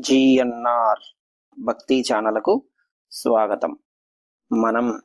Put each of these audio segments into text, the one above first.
GNR భక్తి ఛానలకు స్వాగతం. మనం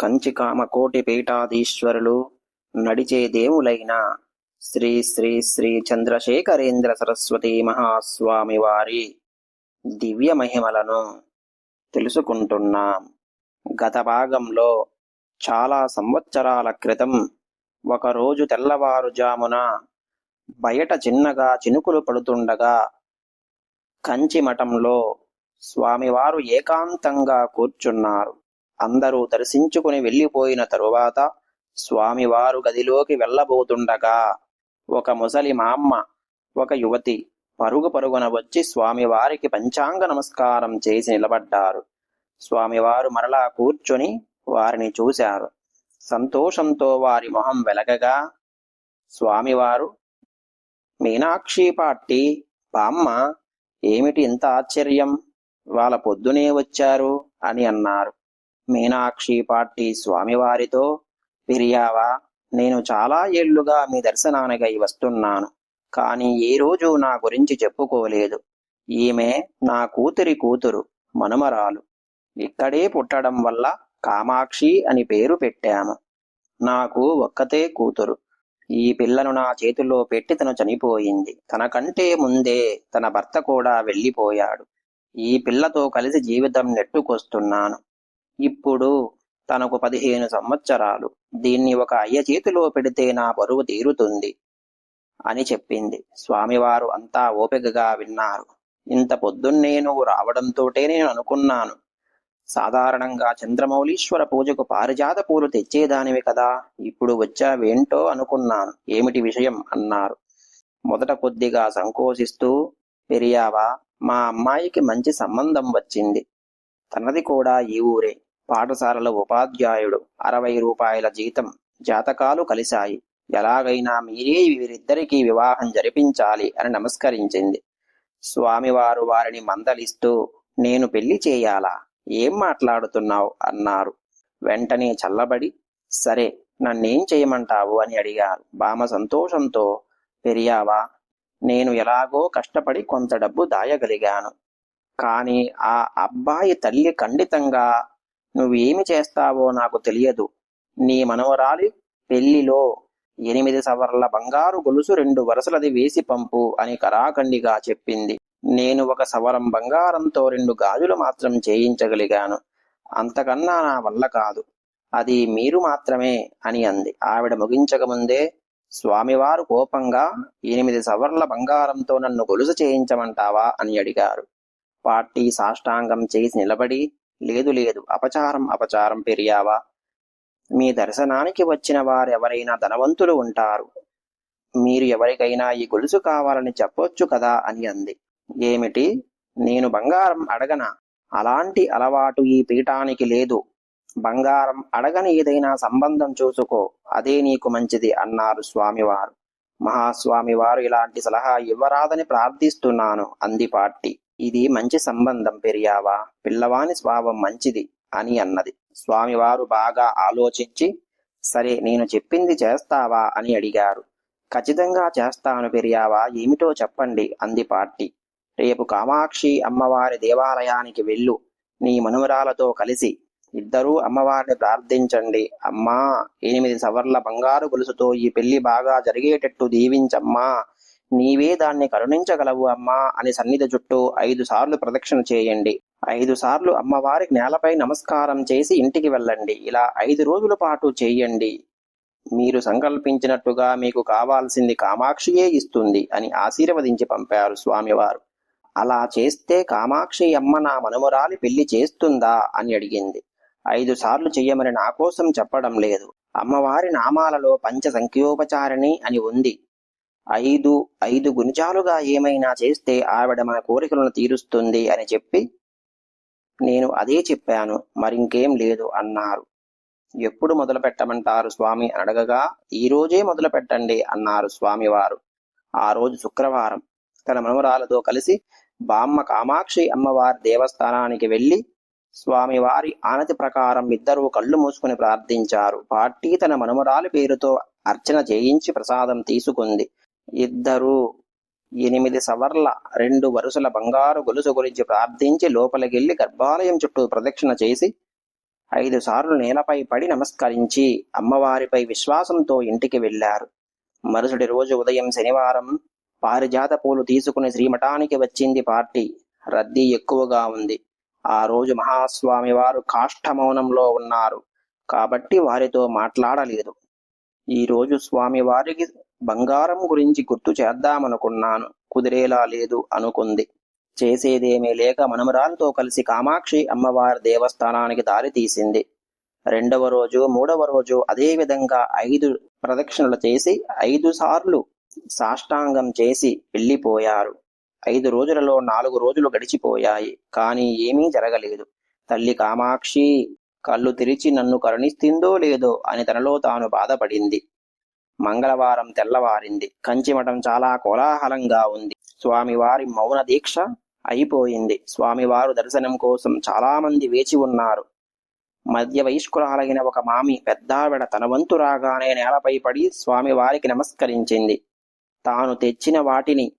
కంచికామ కోటి పీఠాధీశ్వరులు నడిచే దేవులైన శ్రీ శ్రీ శ్రీ చంద్రశేఖరేంద్ర సరస్వతి మహాస్వామి వారి దివ్య మహిమలను తెలుసుకుంటున్నాం. గత భాగంలో చాలా సంవత్సరాల క్రితం ఒకరోజు తెల్లవారుజామున బయట చిన్నగా చినుకులు పడుతుండగా కంచి మఠంలో స్వామివారు ఏకాంతంగా కూర్చున్నారు. అందరూ దర్శించుకుని వెళ్ళిపోయిన తరువాత స్వామివారు గదిలోకి వెళ్ళబోతుండగా ఒక ముసలి మామ్మ ఒక యువతి పరుగు పరుగున వచ్చి స్వామివారికి పంచాంగ నమస్కారం చేసి నిలబడ్డారు. స్వామివారు మరలా కూర్చొని వారిని చూశారు. సంతోషంతో వారి మొహం వెలగగా స్వామివారు మీనాక్షి పాట్టి బామ్మ ఏమిటి ఇంత ఆశ్చర్యం? వాళ్ళ పొద్దునే వచ్చారు అని అన్నారు. మీనాక్షి పార్టీ స్వామివారితో పిరియావా నేను చాలా ఏళ్ళుగా మీ దర్శనానికై వస్తున్నాను కానీ ఏ రోజు నా గురించి చెప్పుకోలేదు. ఈమె నా కూతురి కూతురు మనుమరాలు. ఇక్కడే పుట్టడం వల్ల కామాక్షి అని పేరు పెట్టాము. నాకు ఒక్కతే కూతురు. ఈ పిల్లను నా చేతిలో పెట్టి తను చనిపోయింది. తనకంటే ముందే తన భర్త కూడా వెళ్ళిపోయాడు. ఈ పిల్లతో కలిసి జీవితం నెట్టుకొస్తున్నాను. ఇప్పుడు తనకు పదిహేను సంవత్సరాలు. దీన్ని ఒక అయ్య చేతిలో పెడితే నా బరువు తీరుతుంది అని చెప్పింది. స్వామివారు అంతా ఓపికగా విన్నారు. ఇంత పొద్దున్నే నువ్వు రావడంతోటే నేను అనుకున్నాను. సాధారణంగా చంద్రమౌళీశ్వర పూజకు పారిజాత పూలు తెచ్చేదానివి కదా. ఇప్పుడు వచ్చావేంటో అనుకున్నాను. ఏమిటి విషయం? అన్నారు. మొదట కొద్దిగా సంకోచిస్తూ పెరియావా మా అమ్మాయికి మంచి సంబంధం వచ్చింది. తనది కూడా ఈ ఊరే. పాఠశాలలో ఉపాధ్యాయుడు. అరవై రూపాయల జీతం. జాతకాలు కలిశాయి. ఎలాగైనా మీరే వీరిద్దరికీ వివాహం జరిపించాలి అని నమస్కరించింది. స్వామివారు వారిని మందలిస్తూ నేను పెళ్ళి చేయాలా? ఏం మాట్లాడుతున్నావు? అన్నారు. వెంటనే చల్లబడి సరే నన్నేం చేయమంటావు? అని అడిగారు. బామ సంతోషంతో పెరియావా నేను ఎలాగో కష్టపడి కొంత డబ్బు దాయగలిగాను. కానీ ఆ అబ్బాయి తల్లి ఖండితంగా నువ్వేమి చేస్తావో నాకు తెలియదు. నీ మనవరాలి పెళ్ళిలో ఎనిమిది సవర్ల బంగారు గొలుసు రెండు వరుసలది వేసి పంపు అని కరాఖండిగా చెప్పింది. నేను ఒక సవరం బంగారంతో రెండు గాజులు మాత్రం చేయించగలిగాను. అంతకన్నా నా వల్ల కాదు. అది మీరు మాత్రమే అని అంది. ఆవిడ ముగించకముందే స్వామివారు కోపంగా ఎనిమిది సవర్ల బంగారంతో నన్ను గొలుసు చేయించమంటావా? అని అడిగారు. పార్టీ సాష్టాంగం చేసి నిలబడి లేదు లేదు అపచారం అపచారం పెరియావా మీ దర్శనానికి వచ్చిన వారెవరైనా ధనవంతులు ఉంటారు. మీరు ఎవరికైనా ఈ గొలుసు కావాలని చెప్పొచ్చు కదా? అని అంది. ఏమిటి? నేను బంగారం అడగన. అలాంటి అలవాటు ఈ పీఠానికి లేదు. బంగారం అడగని ఏదైనా సంబంధం చూసుకో. అదే నీకు మంచిది అన్నారు స్వామివారు. మహాస్వామివారు ఇలాంటి సలహా ఇవ్వరాదని ప్రార్థిస్తున్నాను అంది పార్టీ. ఇది మంచి సంబంధం పెరియావా? పిల్లవాని స్వభావం మంచిది అని అన్నది. స్వామివారు బాగా ఆలోచించి సరే నేను చెప్పింది చేస్తావా అని అడిగారు. ఖచ్చితంగా చేస్తాను పెరియావా? ఏమిటో చెప్పండి అంది పార్టీ. రేపు కామాక్షి అమ్మవారి దేవాలయానికి వెళ్ళు. నీ మనుమరాలతో కలిసి ఇద్దరూ అమ్మవారిని ప్రార్థించండి. అమ్మా ఎనిమిది సవర్ల బంగారు గొలుసుతో ఈ పెళ్ళి బాగా జరిగేటట్టు దీవించమ్మా. నీవే దాన్ని కరుణించగలవు అమ్మా అని సన్నిధి చుట్టూ ఐదు సార్లు ప్రదక్షిణ చేయండి. ఐదు సార్లు అమ్మవారికి నేలపై నమస్కారం చేసి ఇంటికి వెళ్ళండి. ఇలా ఐదు రోజుల పాటు చేయండి. మీరు సంకల్పించినట్టుగా మీకు కావాల్సింది కామాక్షియే ఇస్తుంది అని ఆశీర్వదించి పంపారు స్వామివారు. అలా చేస్తే కామాక్షి అమ్మ నా మనుమరాలి పెళ్ళి చేస్తుందా అని అడిగింది. ఐదు సార్లు చెయ్యమని నా కోసం చెప్పడం లేదు. అమ్మవారి నామాలలో పంచ సంఖ్యోపచారిణి అని ఉంది. ఐదు ఐదు గుణిజాలుగా ఏమైనా చేస్తే ఆవిడ మన కోరికలను తీరుస్తుంది అని చెప్పి నేను అదే చెప్పాను. మరింకేం లేదు అన్నారు. ఎప్పుడు మొదలు పెట్టమంటారు స్వామి అడగగా ఈ రోజే మొదలు పెట్టండి అన్నారు స్వామివారు. ఆ రోజు శుక్రవారం. తన మనవరాలతో కలిసి బామ్మ కామాక్షి అమ్మవారి దేవస్థానానికి వెళ్ళి స్వామివారి ఆనతి ప్రకారం ఇద్దరూ కళ్ళు మూసుకుని ప్రార్థించారు. పార్టీ తన మనుమరాలి పేరుతో అర్చన చేయించి ప్రసాదం తీసుకుంది. ఇద్దరూ ఎనిమిది సవర్ల రెండు వరుసల బంగారు గొలుసు గురించి ప్రార్థించి లోపలికెళ్ళి గర్భాలయం చుట్టూ ప్రదక్షిణ చేసి ఐదు సార్లు నేలపై పడి నమస్కరించి అమ్మవారిపై విశ్వాసంతో ఇంటికి వెళ్ళారు. మరుసటి రోజు ఉదయం శనివారం పారిజాత పూలు తీసుకుని శ్రీమఠానికి వచ్చింది పార్టీ. రద్దీ ఎక్కువగా ఉంది. ఆ రోజు మహాస్వామి వారు కాష్ఠమౌనంలో ఉన్నారు. కాబట్టి వారితో మాట్లాడలేదు. ఈ రోజు స్వామి వారికి బంగారం గురించి గుర్తు చేద్దామనుకున్నాను. కుదిరేలా లేదు అనుకుంది. చేసేదేమీ లేక మనుమరాలతో కలిసి కామాక్షి అమ్మవారి దేవస్థానానికి దారి తీసింది. రెండవ రోజు మూడవ రోజు అదే విధంగా ఐదు ప్రదక్షిణలు చేసి ఐదు సార్లు సాష్టాంగం చేసి వెళ్ళిపోయారు. ఐదు రోజులలో నాలుగు రోజులు గడిచిపోయాయి. కానీ ఏమీ జరగలేదు. తల్లి కామాక్షి కళ్ళు తెరిచి నన్ను కరుణిస్తుందో లేదో అని తనలో తాను బాధపడింది. మంగళవారం తెల్లవారింది. కంచిమఠం చాలా కోలాహలంగా ఉంది. స్వామివారి మౌన దీక్ష అయిపోయింది. స్వామివారు దర్శనం కోసం చాలా మంది వేచి ఉన్నారు. మధ్య వయస్కురాలైన ఒక మామి పెద్దావిడ తన వంతు రాగానే నేలపై పడి స్వామివారికి నమస్కరించింది. తాను తెచ్చిన వాటిని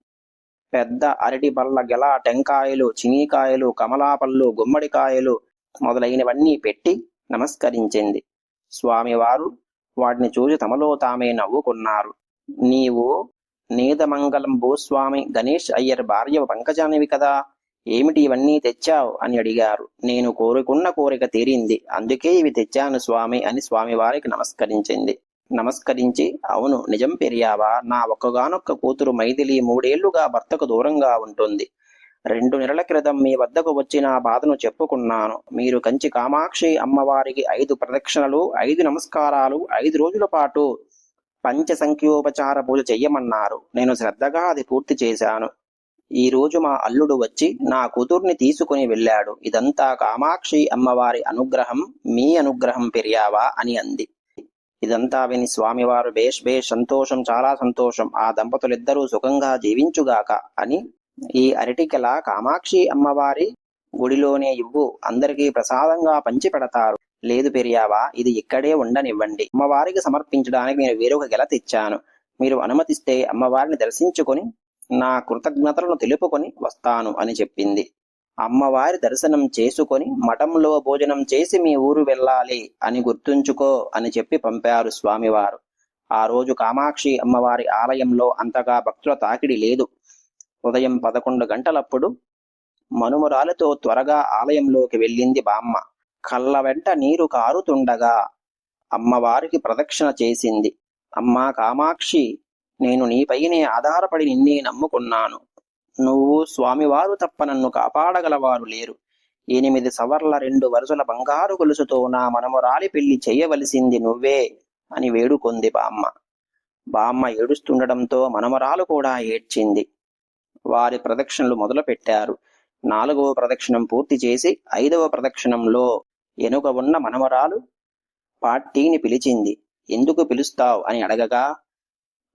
పెద్ద అరటి బల్ల గెల టెంకాయలు చినీకాయలు కమలాపళ్ళు గుమ్మడికాయలు మొదలైనవన్నీ పెట్టి నమస్కరించింది. స్వామివారు వాటిని చూసి తమలో తామే నవ్వుకున్నారు. నీవు నీదమంగళం భూస్వామి గణేష్ అయ్యర్ భార్య పంకజానివి కదా ఏమిటి ఇవన్నీ తెచ్చావు? అని అడిగారు. నేను కోరుకున్న కోరిక తీరింది. అందుకే ఇవి తెచ్చాను స్వామి అని స్వామివారికి నమస్కరించింది. నమస్కరించి అవును నిజం పెరియావా? నా ఒక్కగానొక్క కూతురు మైథిలి మూడేళ్ళుగా భర్తకు దూరంగా ఉంటుంది. రెండు నెలల క్రితం మీ వద్దకు వచ్చి నా బాధను చెప్పుకున్నాను. మీరు కంచి కామాక్షి అమ్మవారికి ఐదు ప్రదక్షిణలు ఐదు నమస్కారాలు ఐదు రోజుల పాటు పంచ సంఖ్యోపచార పూజ చెయ్యమన్నారు. నేను శ్రద్ధగా అది పూర్తి చేశాను. ఈ రోజు మా అల్లుడు వచ్చి నా కూతుర్ని తీసుకుని వెళ్ళాడు. ఇదంతా కామాక్షి అమ్మవారి అనుగ్రహం మీ అనుగ్రహం పెరియావా? అని అంది. ఇదంతా విని స్వామివారు బేష్ బేష్ సంతోషం చాలా సంతోషం. ఆ దంపతులిద్దరూ సుఖంగా జీవించుగాక అని ఈ అరటికెల కామాక్షి అమ్మవారి గుడిలోనే ఇవ్వు. అందరికీ ప్రసాదంగా పంచి పెడతారు లేదు పెరియావా ఇది ఇక్కడే ఉండనివ్వండి. అమ్మవారికి సమర్పించడానికి నేను వేరొక గెల తెచ్చాను. మీరు అనుమతిస్తే అమ్మవారిని దర్శించుకొని నా కృతజ్ఞతలను తెలుపుకొని వస్తాను అని చెప్పింది. అమ్మవారి దర్శనం చేసుకొని మఠంలో భోజనం చేసి మీ ఊరు వెళ్ళాలి అని గుర్తుంచుకో అని చెప్పి పంపారు స్వామివారు. ఆ రోజు కామాక్షి అమ్మవారి ఆలయంలో అంతగా భక్తుల తాకిడి లేదు. ఉదయం పదకొండు గంటలప్పుడు మనుమరాలతో త్వరగా ఆలయంలోకి వెళ్ళింది బామ్మ. కళ్ళ వెంట నీరు కారుతుండగా అమ్మవారికి ప్రదక్షిణ చేసింది. అమ్మా కామాక్షి నేను నీపైనే ఆధారపడి నిన్నే నమ్ముకున్నాను. నువ్వు స్వామివారు తప్ప నన్ను కాపాడగలవారు లేరు. ఎనిమిది సవర్ల రెండు వరుసల బంగారు గొలుసుతో నా మనమురాలి పెళ్ళి చేయవలసింది నువ్వే అని వేడుకొంది బామ్మ. బామ్మ ఏడుస్తుండటంతో మనమరాలు కూడా ఏడ్చింది. వారి ప్రదక్షిణలు మొదలుపెట్టారు. నాలుగవ ప్రదక్షిణం పూర్తి చేసి ఐదవ ప్రదక్షిణంలో ఎనుక ఉన్న మనమరాలు పార్టీని పిలిచింది. ఎందుకు పిలుస్తావు అని అడగగా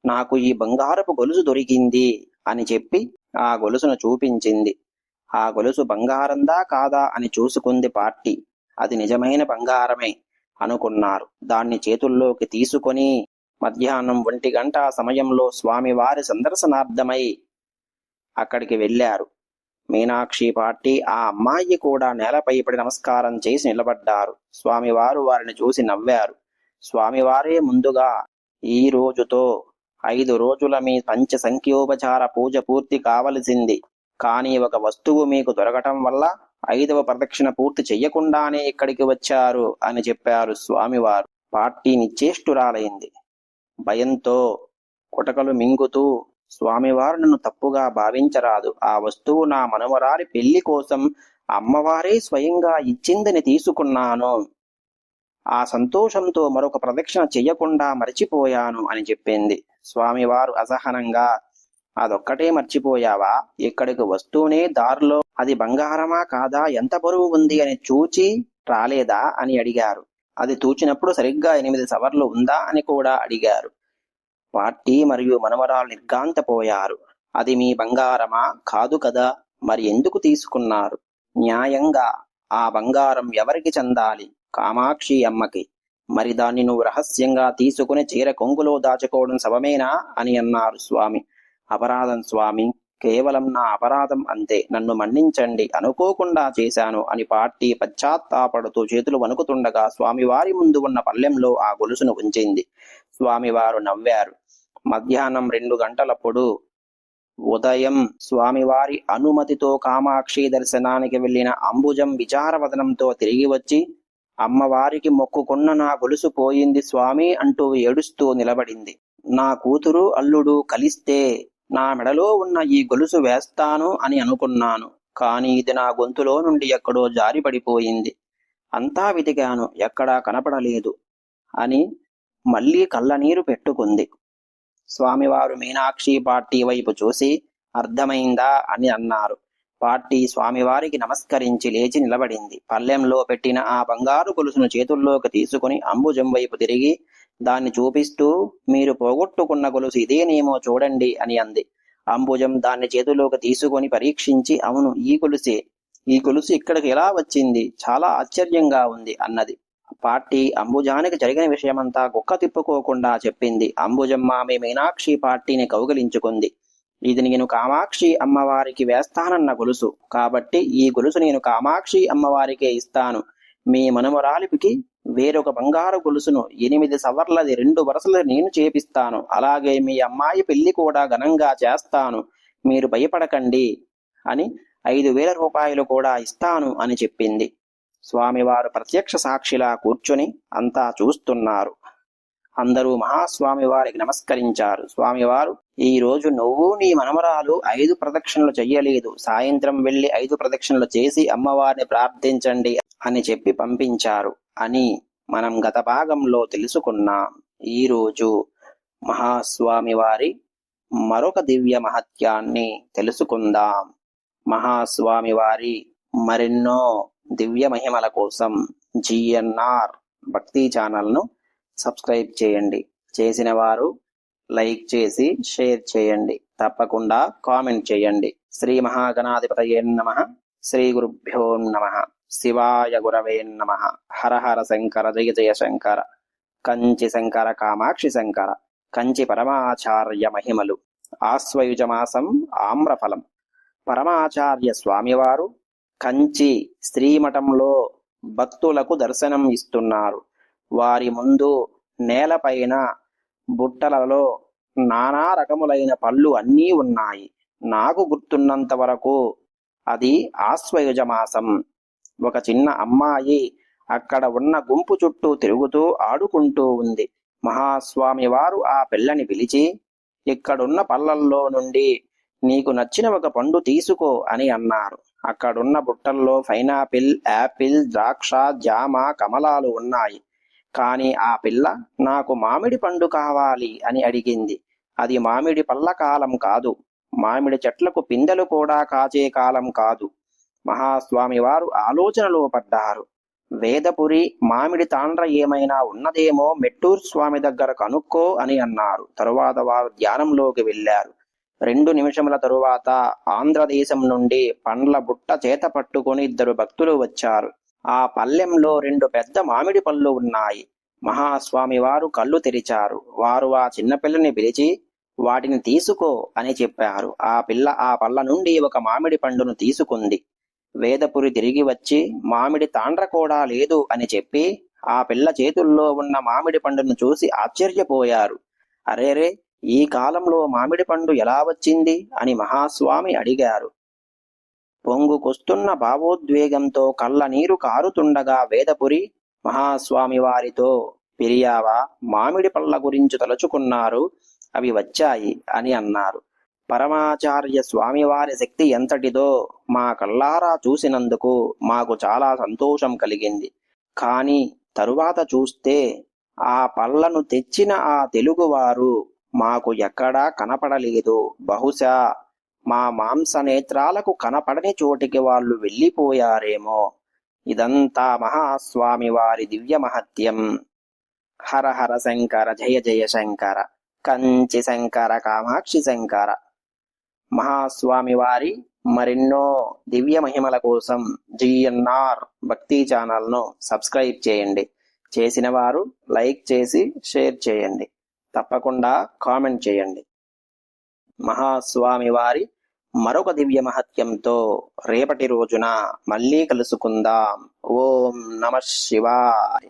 నాకు ఈ బంగారపు గొలుసు దొరికింది. అని చెప్పి ఆ గొలుసును చూపించింది. ఆ గొలుసు బంగారందా కాదా అని చూసుకుంది పార్టీ. అది నిజమైన బంగారమే అనుకున్నారు. దాన్ని చేతుల్లోకి తీసుకొని మధ్యాహ్నం ఒంటి గంట సమయంలో స్వామివారి సందర్శనార్థమై అక్కడికి వెళ్ళారు. మీనాక్షి పార్టీ ఆ అమ్మాయి కూడా నేలపై పడి నమస్కారం చేసి నిలబడ్డారు. స్వామివారు వారిని చూసి నవ్వారు. స్వామివారే ముందుగా ఈ రోజుతో ఐదు రోజుల మీ పంచ సంఖ్యోపచార పూజ పూర్తి కావలసింది. కానీ ఒక వస్తువు మీకు దొరకటం వల్ల ఐదవ ప్రదక్షిణ పూర్తి చెయ్యకుండానే ఇక్కడికి వచ్చారు అని చెప్పారు స్వామివారు. పార్టీ నిశ్చేష్టురాలైంది. భయంతో కుటకలు మింగుతూ స్వామివారు నన్ను తప్పుగా భావించరాదు. ఆ వస్తువు నా మనవరాలి పెళ్ళి కోసం అమ్మవారే స్వయంగా ఇచ్చిందని తీసుకున్నాను. ఆ సంతోషంతో మరొక ప్రదక్షిణ చెయ్యకుండా మరచిపోయాను అని చెప్పింది. స్వామివారు అసహనంగా అదొక్కటే మర్చిపోయావా? ఇక్కడికి వస్తూనే దారిలో అది బంగారమా కాదా? ఎంత బరువు ఉంది? అని చూచి రాలేదా? అని అడిగారు. అది తూచినప్పుడు సరిగ్గా ఎనిమిది సవర్లు ఉందా? అని కూడా అడిగారు. పార్టీ మరియు మనవరాలు నిర్గాంతపోయారు అది మీ బంగారమా? కాదు కదా. మరి ఎందుకు తీసుకున్నారు? న్యాయంగా ఆ బంగారం ఎవరికి చెందాలి? కామాక్షి అమ్మకి. మరి దాన్ని నువ్వు రహస్యంగా తీసుకుని చీర కొంగులో దాచుకోవడం శవమేనా అని అన్నారు స్వామి. అపరాధం స్వామి కేవలం నా అపరాధం అంతే. నన్ను మన్నించండి. అనుకోకుండా చేశాను అని పార్టీ పశ్చాత్తాపడుతూ చేతులు వణుకుతుండగా స్వామివారి ముందు ఉన్న పల్లెంలో ఆ గొలుసును ఉంచింది. స్వామివారు నవ్వారు. మధ్యాహ్నం రెండు గంటలప్పుడు ఉదయం స్వామివారి అనుమతితో కామాక్షి దర్శనానికి వెళ్ళిన అంబుజం విచారవదనంతో తిరిగి వచ్చి అమ్మవారికి మొక్కుకున్న నా గొలుసు పోయింది స్వామి అంటూ ఏడుస్తూ నిలబడింది. నా కూతురు అల్లుడు కలిస్తే నా మెడలో ఉన్న ఈ గొలుసు వేస్తాను అని అనుకున్నాను. కానీ ఇది నా గొంతులో నుండి ఎక్కడో జారిపడిపోయింది అంతా వెతికాను ఎక్కడా కనపడలేదు అని మళ్ళీ కళ్ళనీరు పెట్టుకుంది. స్వామివారు మీనాక్షి పార్టీ వైపు చూసి అర్థమైందా అని అన్నారు. పార్టీ స్వామివారికి నమస్కరించి లేచి నిలబడింది. పల్లెంలో పెట్టిన ఆ బంగారు గొలుసును చేతుల్లోకి తీసుకుని అంబుజం వైపు తిరిగి దాన్ని చూపిస్తూ మీరు పోగొట్టుకున్న గొలుసు ఇదేనేమో చూడండి అని అంది. అంబుజం దాన్ని చేతిలోకి తీసుకొని పరీక్షించి అవును ఈ గొలుసే ఈ గొలుసు ఇక్కడికి ఎలా వచ్చింది? చాలా ఆశ్చర్యంగా ఉంది అన్నది. పార్టీ అంబుజానికి జరిగిన విషయమంతా కుక్క తిప్పుకోకుండా చెప్పింది. అంబుజమ్మ ఆమె మీనాక్షి పార్టీని కౌగిలించుకుంది. ఇది నేను కామాక్షి అమ్మవారికి వేస్తానన్న గొలుసు. కాబట్టి ఈ గొలుసు నేను కామాక్షి అమ్మవారికే ఇస్తాను. మీ మనుమరాలిపికి వేరొక బంగారు గొలుసును ఎనిమిది సవర్లది రెండు వరుసలు నేను చేపిస్తాను. అలాగే మీ అమ్మాయి పెళ్ళి కూడా ఘనంగా చేస్తాను. మీరు భయపడకండి అని ఐదు వేల రూపాయలు కూడా ఇస్తాను అని చెప్పింది. స్వామివారు ప్రత్యక్ష సాక్షిలా కూర్చొని అంతా చూస్తున్నారు. అందరూ మహాస్వామి వారికి నమస్కరించారు. స్వామివారు ఈ రోజు నువ్వు నీ మనమరాలు ఐదు ప్రదక్షిణలు చెయ్యలేదు. సాయంత్రం వెళ్ళి ఐదు ప్రదక్షిణలు చేసి అమ్మవారిని ప్రార్థించండి అని చెప్పి పంపించారు. అని మనం గత భాగంలో తెలుసుకున్నాం. ఈ రోజు మహాస్వామి వారి మరొక దివ్య మహత్యాన్ని తెలుసుకుందాం. మహాస్వామి వారి మరెన్నో దివ్య మహిమల కోసం జిఎన్ఆర్ భక్తి ఛానల్ను సబ్స్క్రైబ్ చేయండి. చేసిన వారు లైక్ చేసి షేర్ చేయండి. తప్పకుండా కామెంట్ చేయండి. శ్రీ మహాగణాధిపతయే నమ. శ్రీ గురుభ్యో నమ. శివాయ గురవే నమ. హర హర శంకర జయ జయ శంకర. కంచి శంకర కామాక్షి శంకర. కంచి పరమాచార్య మహిమలు. ఆశ్వయుజమాసం ఆమ్రఫలం. పరమాచార్య స్వామివారు కంచి శ్రీమఠంలో భక్తులకు దర్శనం ఇస్తున్నారు. వారి ముందు నేలపైన బుట్టలలో నానా రకములైన పళ్ళు అన్నీ ఉన్నాయి. నాకు గుర్తున్నంత వరకు అది ఆశ్వయుజమాసం. ఒక చిన్న అమ్మాయి అక్కడ ఉన్న గుంపు చుట్టూ తిరుగుతూ ఆడుకుంటూ ఉంది. మహాస్వామి వారు ఆ పిల్లని పిలిచి ఇక్కడున్న పళ్ళల్లో నుండి నీకు నచ్చిన ఒక పండు తీసుకో అని అన్నారు. అక్కడున్న బుట్టల్లో పైనాపిల్ యాపిల్ ద్రాక్ష జామ కమలాలు ఉన్నాయి. కాని ఆ పిల్ల నాకు మామిడి పండు కావాలి అని అడిగింది. అది మామిడి పళ్ళ కాలం కాదు. మామిడి చెట్లకు పిందెలు కూడా కాచే కాలం కాదు. మహాస్వామి వారు ఆలోచనలో పడ్డారు. వేదపురి మామిడి తాండ్ర ఏమైనా ఉన్నదేమో మెట్టూరు స్వామి దగ్గర కనుక్కో అని అన్నారు. తరువాత వారు ధ్యానంలోకి వెళ్ళారు. రెండు నిమిషముల తరువాత ఆంధ్రదేశం నుండి పండ్ల బుట్ట చేత పట్టుకుని ఇద్దరు భక్తులు వచ్చారు. ఆ పల్లెంలో రెండు పెద్ద మామిడి పళ్ళు ఉన్నాయి. మహాస్వామి వారు కళ్ళు తెరిచారు. వారు ఆ చిన్నపిల్లని పిలిచి వాటిని తీసుకో అని చెప్పారు. ఆ పిల్ల ఆ పళ్ళ నుండి ఒక మామిడి పండును తీసుకుంది. వేదపురి తిరిగి వచ్చి మామిడి తాండ్ర కూడా లేదు అని చెప్పి ఆ పిల్ల చేతుల్లో ఉన్న మామిడి పండును చూసి ఆశ్చర్యపోయారు. అరేరే ఈ కాలంలో మామిడి పండు ఎలా వచ్చింది? అని మహాస్వామి అడిగారు. పొంగుకొస్తున్న భావోద్వేగంతో కళ్ళ నీరు కారుతుండగా వేదపురి మహాస్వామి వారితో పిరియావా మామిడి పళ్ళ గురించి తలుచుకున్నారు అవి వచ్చాయి అని అన్నారు. పరమాచార్య స్వామివారి శక్తి ఎంతటిదో మా కళ్ళారా చూసినందుకు మాకు చాలా సంతోషం కలిగింది. కాని తరువాత చూస్తే ఆ పళ్ళను తెచ్చిన ఆ తెలుగువారు మాకు ఎక్కడా కనపడలేదు. బహుశా మా మాంస నేత్రాలకు కనపడని చోటికి వాళ్ళు వెళ్ళిపోయారేమో. ఇదంతా మహాస్వామి వారి దివ్య మహత్యం. హర హర శంకర జయ జయ శంకర కంచి శంకర కామాక్షి శంకర. మహాస్వామి వారి మరెన్నో దివ్య మహిమల కోసం జిఎన్ఆర్ భక్తి ఛానల్ను సబ్స్క్రైబ్ చేయండి. చేసిన వారు లైక్ చేసి షేర్ చేయండి. తప్పకుండా కామెంట్ చేయండి. మహాస్వామి వారి మరొక దివ్య మహత్యంతో రేపటి రోజున మళ్ళీ కలుసుకుందాం. ఓం నమ శివాయ.